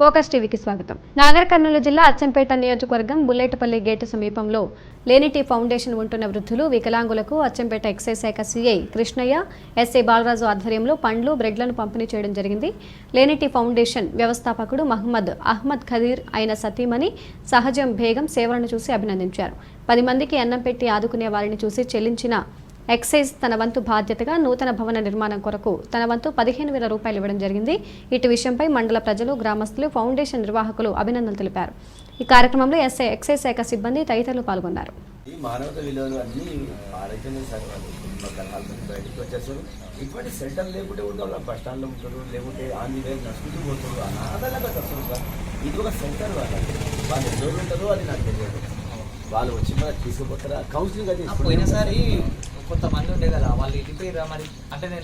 Focus టీవీకి స్వాగతం. నాగర్ కర్నూలు జిల్లా అచ్చంపేట నియోజకవర్గం బుల్లెటపల్లి గేటు సమీపంలో లేనిటి ఫౌండేషన్ ఉంటున్న వృద్ధులు వికలాంగులకు అచ్చంపేట ఎక్సైజ్ శాఖ సీఐ కృష్ణయ్య ఎస్ఏ బాలరాజు ఆధ్వర్యంలో పండ్లు బ్రెడ్లను పంపిణీ చేయడం జరిగింది. లేనిటీ ఫౌండేషన్ వ్యవస్థాపకుడు మహమ్మద్ అహ్మద్ ఖదీర్ అయిన సతీమణి సహజం బేగం సేవలను చూసి అభినందించారు. పది మందికి అన్నం పెట్టి ఆదుకునే వారిని చూసి చెల్లించిన ఎక్సైజ్ తన వంతు బాధ్యతగా నూతన భవన నిర్మాణం కొరకు తన వంతు పదిహేను వేల రూపాయలు ఇవ్వడం జరిగింది. ఇటు విషయంపై మండల ప్రజలు గ్రామస్తులు ఫౌండేషన్ నిర్వాహకులు అభినందనలు తెలిపారు. ఈ కార్యక్రమంలో ఎస్ఐ ఎక్సైజ్ శాఖ సిబ్బంది తదితరులు పాల్గొన్నారు. ఇటువంటి సెంటర్ లేకుంటే బస్ స్టాండ్లో ఉంటారు లేకుంటే నడుచుకుంటూ పోతారు. అనాథలాగా వస్తారు సార్. ఇది ఒక సెంటర్ వాళ్ళకి వాళ్ళు ఎన్ని ఉంటారో అది నాకు తెలియదు. వాళ్ళు వచ్చి మనకు తీసుకుపోతారా? కౌన్సిలింగ్ అది పోయినసారి కొంతమంది ఉండే కదా వాళ్ళు ఇటుపోయి మరి? అంటే నేను